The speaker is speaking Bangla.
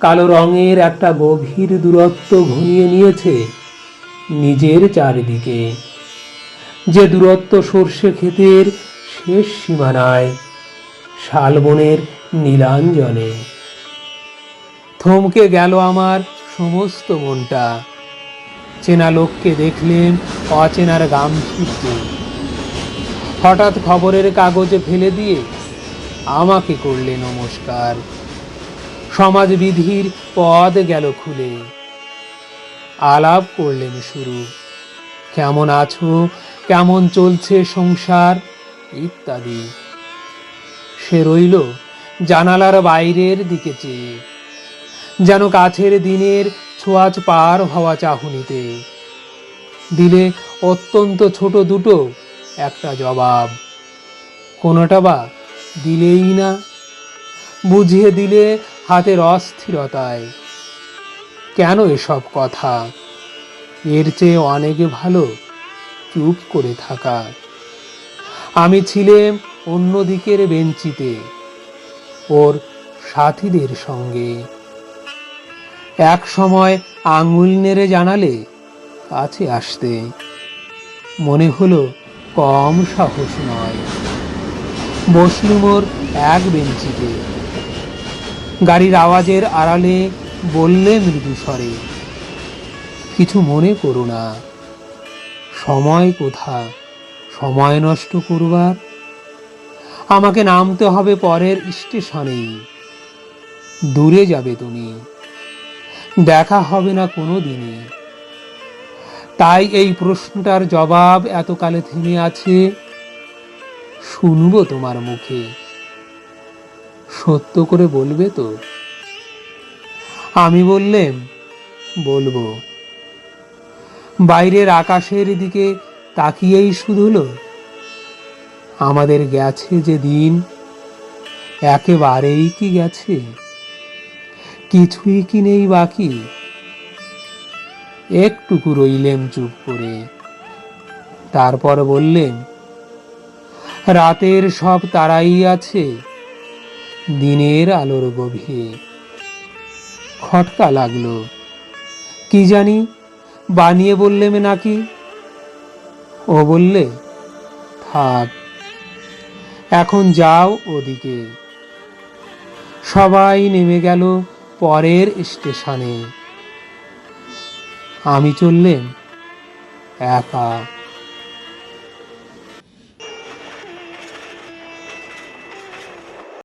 কালো রঙের একটা গভীর দূরত্ব ঘনিয়ে নিয়েছে নিজের চারিদিকে। যে দূরত্ব সর্ষে ক্ষেতের শেষ সীমানায়, শালবনের নীলাঞ্জনে। থমকে গেল আমার সমস্ত মনটা। চেনা লোককে দেখলেন অচেনার গাম ছুটতে হঠাৎ খবরের কাগজে ফেলে দিয়ে আমাকে করলে নমস্কার। সমাজবিধির পদ গেল খুলে। আলাপ করলেন শুরু। কেমন আছো? কেমন চলছে সংসার? ইত্যাদি। সে রইল জানালার বাইরের দিকে চেয়ে। যেন কাছের দিনের ছোঁয়াচ পার হওয়া চাহুনিতে। দিলে অত্যন্ত ছোট দুটো, একটা জবাব। কোনোটা বা দিলেই না। বুঝিয়ে দিলে হাতের অস্থিরতায়। কেন এসব কথা? এর চেয়ে অনেক ভালো চুপ করে থাকা। আমি ছিলাম অন্য দিকের বেঞ্চিতে, ওর সাথীদের সঙ্গে। এক সময় আঙুল নেড়ে জানালে কাছে আসতে। মনে হলো কম সাহস নয়। বসলুম ওর এক বেঞ্চিতে। গাড়ির আওয়াজের আড়ালে বললে মৃদু স্বরে কিছু মনে করো না। সময় কোথা সময় নষ্ট করবার? আমাকে নামতে হবে পরের স্টেশনেই দূরে যাবে তুমি। দেখা হবে না কোনো দিনে তাই এই প্রশ্নটার জবাব এতকালে থেমে আছে। শুনব তোমার মুখে। সত্য করে বলবে তো? আমি বললেম, বলব। বাইরের আকাশের দিকে তাকিয়েই শুধুলো আমাদের গেছে যে দিন, একেবারেই কি গেছে? কিছুই কি নেই বাকি? একটুকু রইলেম চুপ করে। তারপর বললেন, রাতের সব তারাই আছে দিনের আলোর গভীরে। খটকা লাগল। কি জানি, বানিয়ে বললেম নাকি? ও বললে, থাক, এখন যাও ওদিকে। সবাই নেমে গেল পরের স্টেশনে। আমি চললেম একা।